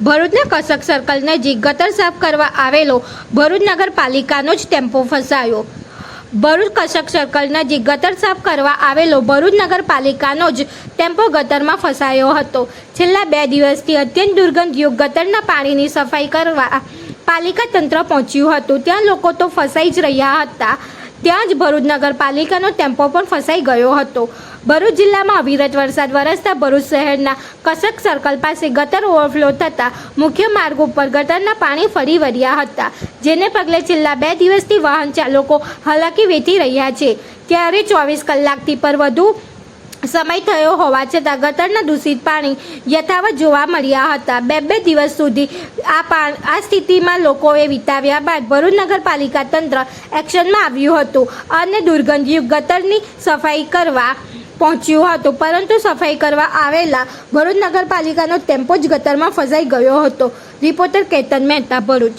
ભરૂચના કસક સર્કલ નજીક ગટર સાફ કરવા આવેલો ભરૂચ નગરપાલિકાનો જ ટેમ્પો ફસાયો. ભરૂચ કસક સર્કલ નજીક ગટર સાફ કરવા આવેલો ભરૂચ નગરપાલિકાનો જ ટેમ્પો ગટરમાં ફસાયો હતો. છેલ્લા બે દિવસથી અત્યંત દુર્ગંધયુક્ત ગટરના પાણીની સફાઈ કરવા પાલિકા તંત્ર પહોંચ્યું હતું. ત્યાં લોકો તો ફસાઈ જ રહ્યા હતા. ત્યાં જ ભરૂચ નગરપાલિકાનો ટેમ્પો પણ ફસાઈ ગયો હતો. ભરૂચ જિલ્લામાં અવિરત વરસાદ વરસતા ભરૂચ શહેરના કસક સર્કલ પાસે ગટર ઓવરફ્લો થતાં મુખ્ય માર્ગ ઉપર ગટરના પાણી ફરી વળ્યા હતા, જેને પગલે છેલ્લા બે દિવસથી વાહન ચાલકો હાલાકી વેઠી રહ્યા છે. ત્યારે ચોવીસ કલાકથી પર વધુ સમય થયો હોવા છતાં ગટરના દૂષિત પાણી યથાવત જોવા મળ્યા હતા. બે બે દિવસ સુધી આ આ સ્થિતિમાં લોકોએ વિતાવ્યા બાદ ભરૂચ નગરપાલિકા તંત્ર એક્શનમાં આવ્યું હતું અને દુર્ગંધયુક્ત ગટરની સફાઈ કરવા પહોંચ્યું હતું. પરંતુ સફાઈ કરવા આવેલા ભરૂચ નગરપાલિકાનો ટેમ્પો જ ગટરમાં ફસાઈ ગયો હતો. રિપોર્ટર કેતન મહેતા, ભરૂચ.